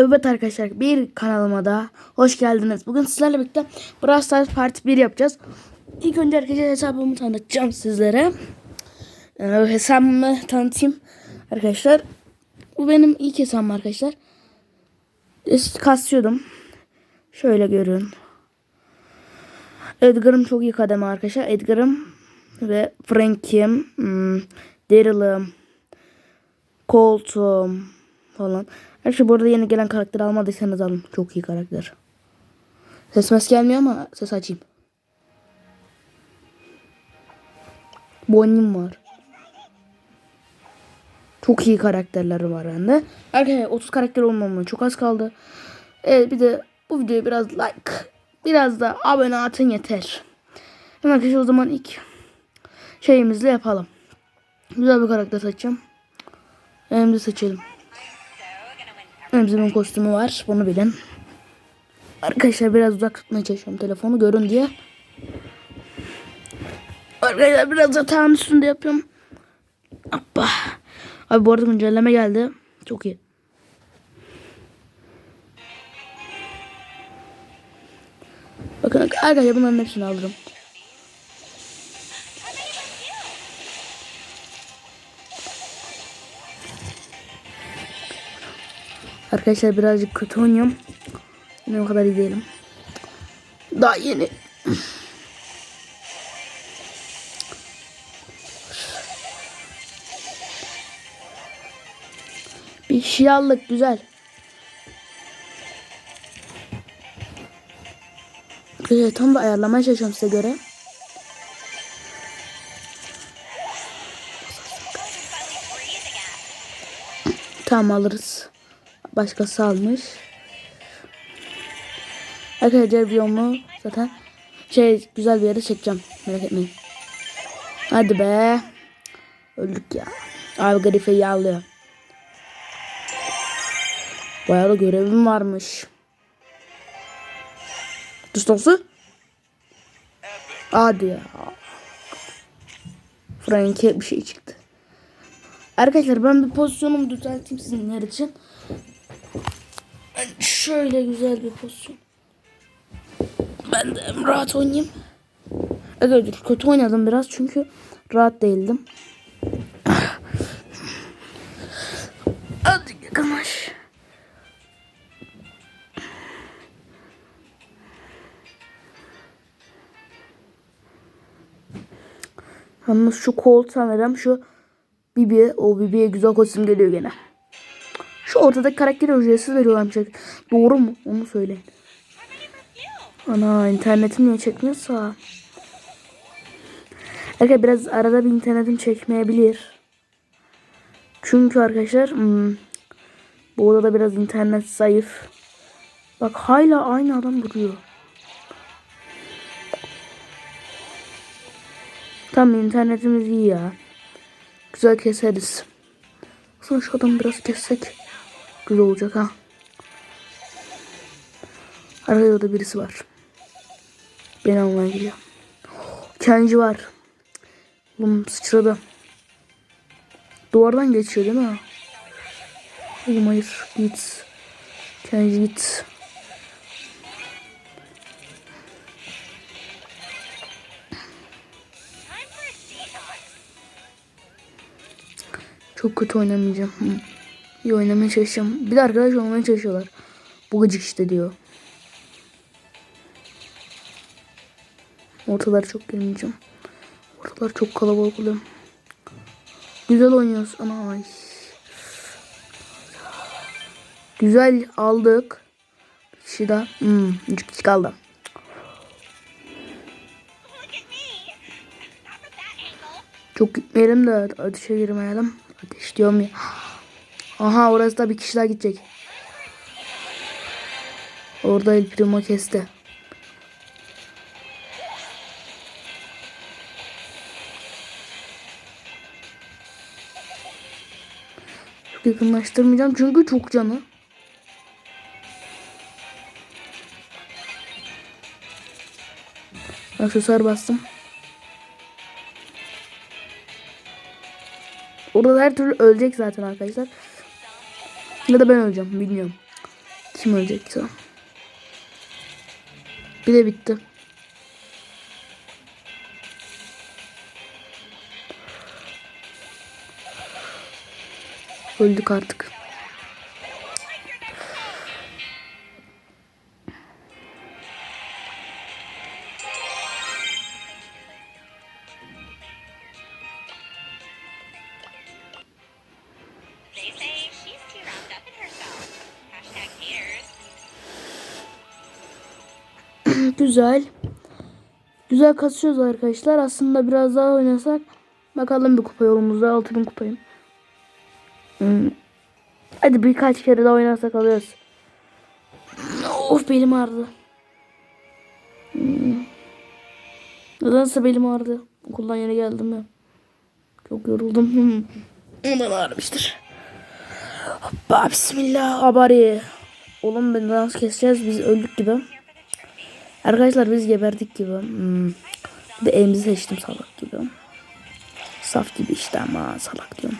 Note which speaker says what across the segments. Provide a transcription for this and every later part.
Speaker 1: Evet arkadaşlar bir kanalıma da hoş geldiniz. Bugün sizlerle birlikte Brawl Stars Part 1 yapacağız. İlk önce arkadaşlar hesabımı tanıtacağım sizlere. Ee, hesabımı tanıtayım arkadaşlar. Bu benim ilk hesabım arkadaşlar. Eski kasıyordum. Şöyle görün. Edgar'ım çok iyi kademe arkadaşlar. Edgar'ım ve Frank'im, hmm, Daryl'ım, Colt'um falan. Her şey bu arada yeni gelen karakteri almadıysanız alın. Çok iyi karakter. Ses mes gelmiyor ama ses açayım. Bonnie'm var. Çok iyi karakterleri var bende. Arkadaşlar 30 karakter olmamın çok az kaldı. Evet bir de bu videoya biraz like, biraz da abone atın yeter. Hemen arkadaşlar o zaman ilk şeyimizle yapalım. Güzel bir karakter seçeceğim. De seçelim. Emzimin kostümü var. Bunu bilin. Arkadaşlar biraz uzak tutmaya çalışıyorum telefonu görün diye. Arkadaşlar biraz yatağın üstünde yapıyorum. Hoppa. Abi bu arada güncelleme geldi. Çok iyi. Bakın arkadaşlar bunların hepsini alırım. Arkadaşlar birazcık kötü oynuyorum. O kadar iyi değilim. Daha yeni. Bir şey aldık güzel. Güzel tam da ayarlamaya çalışıyorum size göre. Tamam alırız. Başkası almış. Arkadaşlar videomu zaten şey güzel bir yere çekeceğim. Merak etmeyin. Hadi be. Öldük ya. Abi Garife yağlıyor. Bayağı da görevim varmış. Distansı. Hadi ya. Frank'e bir şey çıktı. Arkadaşlar ben bir pozisyonumu düzelteyim sizinler için. Şöyle güzel bir pozisyon. Ben de rahat oynayayım. Evet kötü oynadım biraz çünkü rahat değildim. Hadi yakınlaş. Yalnız şu Colt sanırım şu Bibi. O Bibi'ye güzel kostüm geliyor gene. Şu ortadaki karakteri ücretsiz veriyorlarmış. Doğru mu? Onu söyleyin. Ana internetim niye çekmiyorsa. Arkadaşlar biraz arada bir internetim çekmeyebilir. Çünkü arkadaşlar hmm, bu odada biraz internet zayıf. Bak hala aynı adam duruyor. Tamam internetimiz iyi ya. Güzel keseriz. Sonra şu adamı biraz kessek güzel olacak ha. Arkada da birisi var. Beni almaya geliyor. Kenji var. Oğlum sıçradı. Duvardan geçiyor değil mi? Oğlum hayır git. Kenji git. Çok kötü oynamayacağım. İyi oynamaya çalışacağım. Bir de arkadaş olmaya çalışıyorlar. Bu gıcık işte diyor. Ortalar çok girmeyeceğim. Ortalar çok kalabalık oluyor. Güzel oynuyoruz ama ay. Güzel aldık. Bir kişi daha. Hmm, üç kişi kaldı. Çok gitmeyelim de ateşe girmeyelim. Ateş diyorum ya. Aha orası da bir kişi daha gidecek. Orada El Primo kesti. Yakınlaştırmayacağım çünkü çok canı. Aksesuar bastım. Orada her türlü ölecek zaten arkadaşlar. Ya da ben öleceğim bilmiyorum. Kim ölecekti? Bir de bitti.
Speaker 2: Hashtag haters.
Speaker 1: Güzel. Güzel kasıyoruz arkadaşlar. Aslında biraz daha oynasak bakalım bir kupa yolumuzda 6000 kupayım. Hmm. Hadi birkaç kere daha oynarsak alıyoruz. Of belim ağrıdı. Hmm. Nedense belim ağrıdı. Okuldan yeni geldim ya. Çok yoruldum. Hmm. Ondan ağrımıştır. Hoppa bismillah abari. Oğlum ben dans keseceğiz biz öldük gibi. Arkadaşlar biz geberdik gibi. Hmm. Bir de elimizi seçtim salak gibi. Saf gibi işte ama salak diyorum.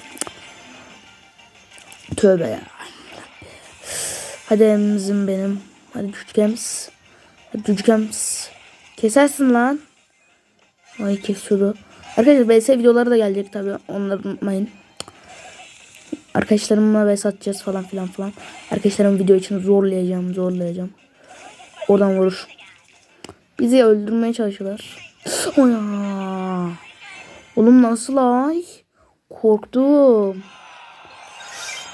Speaker 1: Tövbe ya. Hadi emzim benim. Hadi cückems. Hadi cückems. Kesersin lan. Ay kesiyordu. Arkadaşlar BS videoları da gelecek tabi. Onları unutmayın. Arkadaşlarımla vs atacağız falan filan falan. Arkadaşlarım video için zorlayacağım zorlayacağım. Oradan vurur. Bizi öldürmeye çalışıyorlar. Oya. Oğlum nasıl ay? Korktum.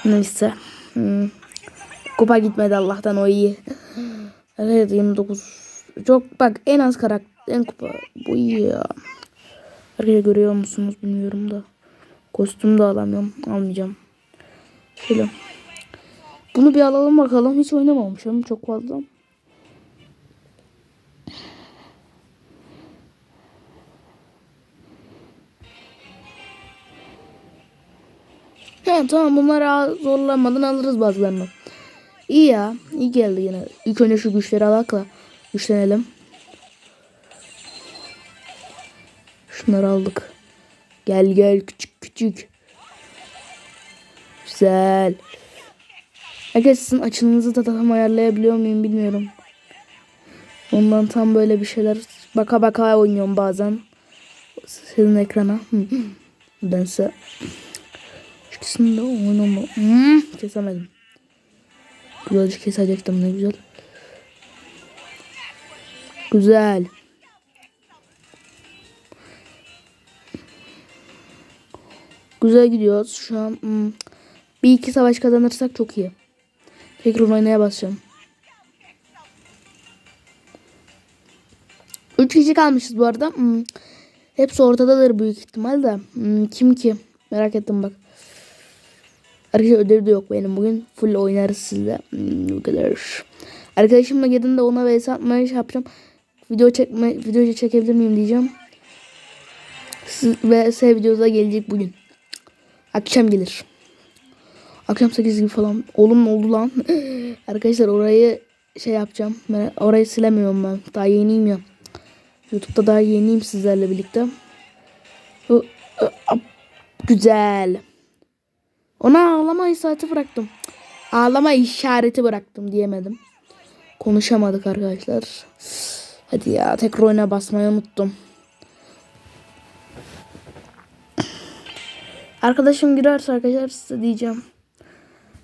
Speaker 1: Neyse. Hmm. Kupa gitmedi Allah'tan o iyi. Evet 29. Çok bak en az karakter en kupa. Bu iyi ya. Arkadaşlar görüyor musunuz bilmiyorum da. Kostüm de alamıyorum. Almayacağım. Şöyle. Bunu bir alalım bakalım. Hiç oynamamışım çok fazla. He tamam bunları zorlamadan alırız bazılarını. İyi ya. iyi geldi yine. İlk önce şu güçleri alakla. Güçlenelim. Şunları aldık. Gel gel küçük küçük. Güzel. Arkadaşlar sizin açınızı da tam ayarlayabiliyor muyum bilmiyorum. Ondan tam böyle bir şeyler baka baka oynuyorum bazen. Sizin ekrana. Bense De oynama. Hmm, kesemedim. Güzelce kesecektim ne güzel. Güzel. Güzel gidiyoruz şu an. Hmm. Bir iki savaş kazanırsak çok iyi. Tekrar oynaya basacağım. Üç kişi kalmışız bu arada. Hmm. Hepsi ortadadır büyük ihtimal de. Hmm, kim ki? Merak ettim bak. Arkadaşlar ödev de yok benim bugün. Full oynarız sizle. Hmm, bu kadar. Arkadaşımla gidin de ona vs atmaya şey yapacağım. Video çekme, video çekebilir miyim diyeceğim. Siz, vs videoda gelecek bugün. Akşam gelir. Akşam 8 gibi falan. Oğlum ne oldu lan? Arkadaşlar orayı şey yapacağım. Ben orayı silemiyorum ben. Daha yeniyim ya. Youtube'da daha yeniyim sizlerle birlikte. Güzel. Ona ağlama işareti bıraktım. Ağlama işareti bıraktım diyemedim. Konuşamadık arkadaşlar. Hadi ya tekrar oyuna basmayı unuttum. Arkadaşım girerse arkadaşlar size diyeceğim.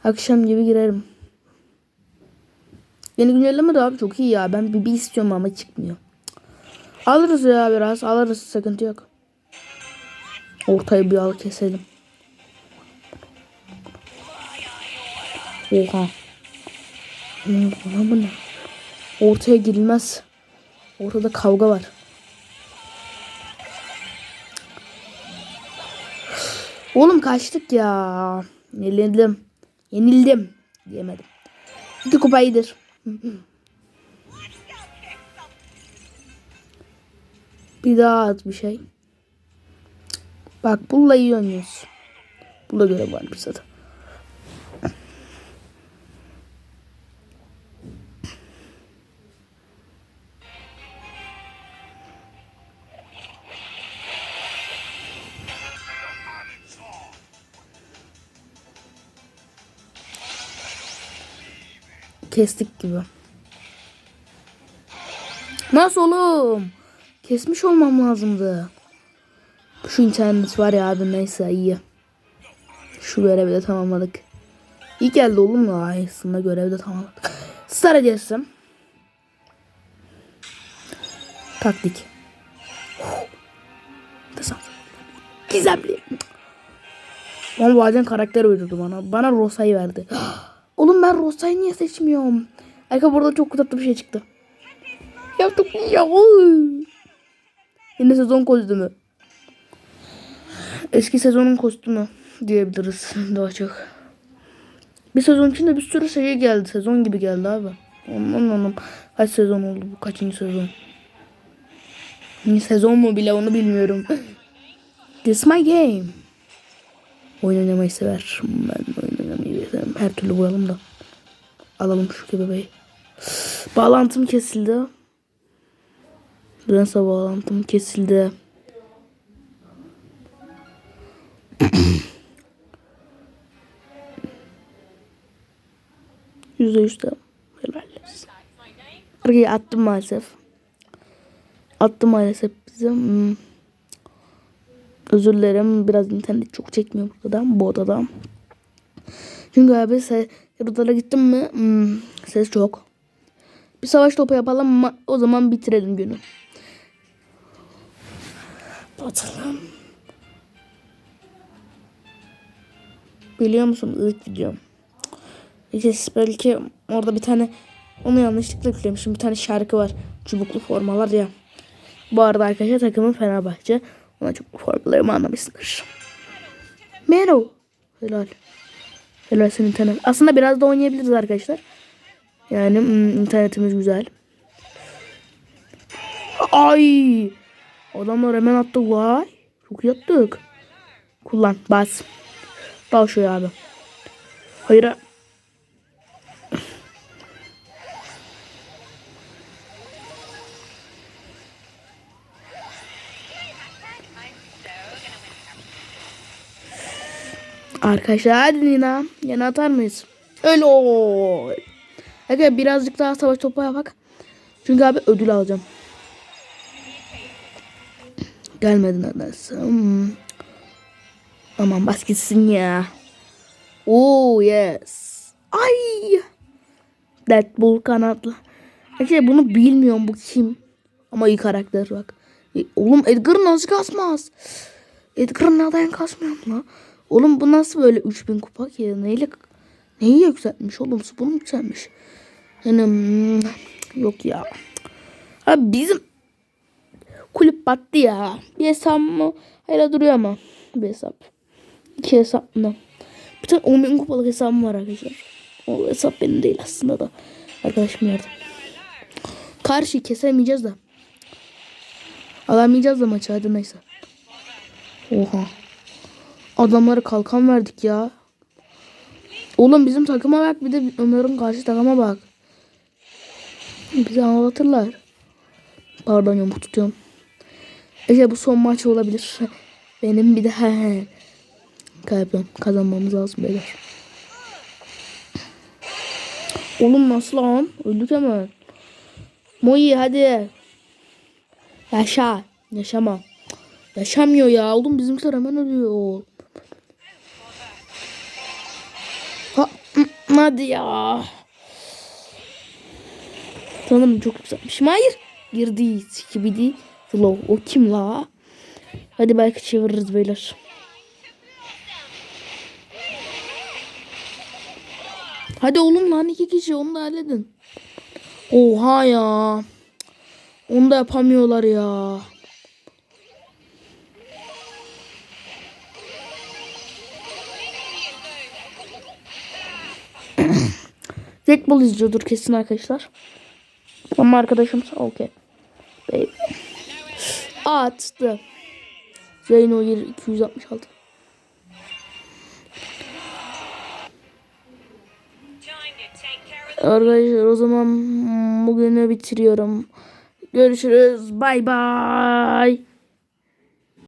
Speaker 1: Akşam gibi girerim. Yeni güncelleme de abi çok iyi ya. Ben bir istiyorum ama çıkmıyor. Alırız ya biraz. Alırız sıkıntı yok. Ortayı bir al keselim. Oha. Hmm, Lan bu ne? Ortaya girilmez. Ortada kavga var. Oğlum kaçtık ya. Yenildim. Yenildim. Diyemedim. İki kupa iyidir. Bir daha at bir şey. Bak bulla iyi oynuyoruz. Bula göre var bir zaten. Kestik gibi. Nasıl oğlum? Kesmiş olmam lazımdı. Şu internet var ya abi neyse iyi. Şu görevi de tamamladık. İyi geldi oğlum da aslında görevi de tamamladık. Star hediyesi. Taktik. Gizemli. Ama bazen karakter uydurdu bana. Bana Rosa'yı verdi. Oğlum ben Rosa'yı niye seçmiyorum? Arka burada çok tatlı bir şey çıktı. Yaptık ya. Yeni sezon kostümü. Eski sezonun kostümü diyebiliriz daha çok. Bir sezon içinde bir sürü şey geldi. Sezon gibi geldi abi. Aman anam. Kaç sezon oldu bu? Kaçıncı sezon? Yeni sezon mu bile onu bilmiyorum. This my game. Oyun oynamayı sever. Ben oyun oynamayı severim. Her türlü vuralım da. Alalım şu bebeği. Bağlantım kesildi. Nasıl bağlantım kesildi. Yüzde yüz de helal. Oraya attım maalesef. Attım maalesef bize. Hmm. Özür dilerim. Biraz internet çok çekmiyor burada bu odada. Çünkü abi se odada gittim mi hmm, ses çok. Bir savaş topu yapalım ama o zaman bitirelim günü. Batalım. Biliyor musun ilk videom? İşte belki orada bir tane onu yanlışlıkla yüklemişim. Bir tane şarkı var. Çubuklu formalar ya. Bu arada arkadaşlar takımın Fenerbahçe. Ona çubuklu formalarımı anlamışsındır. Mero. Helal. Helal senin internet. Aslında biraz da oynayabiliriz arkadaşlar. Yani hmm, internetimiz güzel. Ay. Adamlar hemen attı. Vay. Çok iyi attık. Kullan. Bas. Dal şuraya abi. Hayır. Arkadaşlar Nina. Yine atar mıyız? Öyle ol. Arkadaşlar birazcık daha savaş topu yapak. Çünkü abi ödül alacağım. Gelmedi nedense. Aman bas gitsin ya. Oh yes. Ay. Deadpool kanatlı. Arkadaşlar bunu bilmiyorum bu kim. Ama iyi karakter bak. E, Oğlum Edgar nasıl kasmaz? Edgar neden kasmıyor lan? Oğlum bu nasıl böyle 3000 kupa ki? Neyle neyi yükseltmiş oğlum? Bunu mu yükseltmiş? Yani hmm, yok ya. Abi bizim kulüp battı ya. Bir hesap mı? Hala duruyor ama. Bir hesap. İki hesap mı? Bir tane 10 bin kupalık hesabım var arkadaşlar. O hesap benim değil aslında da. Arkadaşım yardım. Karşı kesemeyeceğiz de. Alamayacağız da maçı hadi neyse. Oha. Adamlara kalkan verdik ya. Oğlum bizim takıma bak bir de Ömer'in karşı takıma bak. Bizi anlatırlar. Pardon yamuk tutuyorum. İşte bu son maç olabilir. Benim bir daha kaybım kazanmamız lazım beyler. Oğlum nasıl lan? Öldük hemen. Moyi hadi. Yaşa. Yaşama. Yaşamıyor ya. Oğlum bizimkiler hemen ölüyor. Hadi ya. Tanım çok güzelmiş. Hayır. Girdi. Skibidi. Slow. O kim la? Hadi belki çeviririz beyler. Hadi oğlum lan iki kişi onu da halledin. Oha ya. Onu da yapamıyorlar ya. Deadpool izliyordur kesin arkadaşlar. Ama arkadaşım okey. Attı. Zeyno 266.
Speaker 2: Time to take care of the
Speaker 1: Arkadaşlar o zaman bugünü bitiriyorum. Görüşürüz. Bay bay.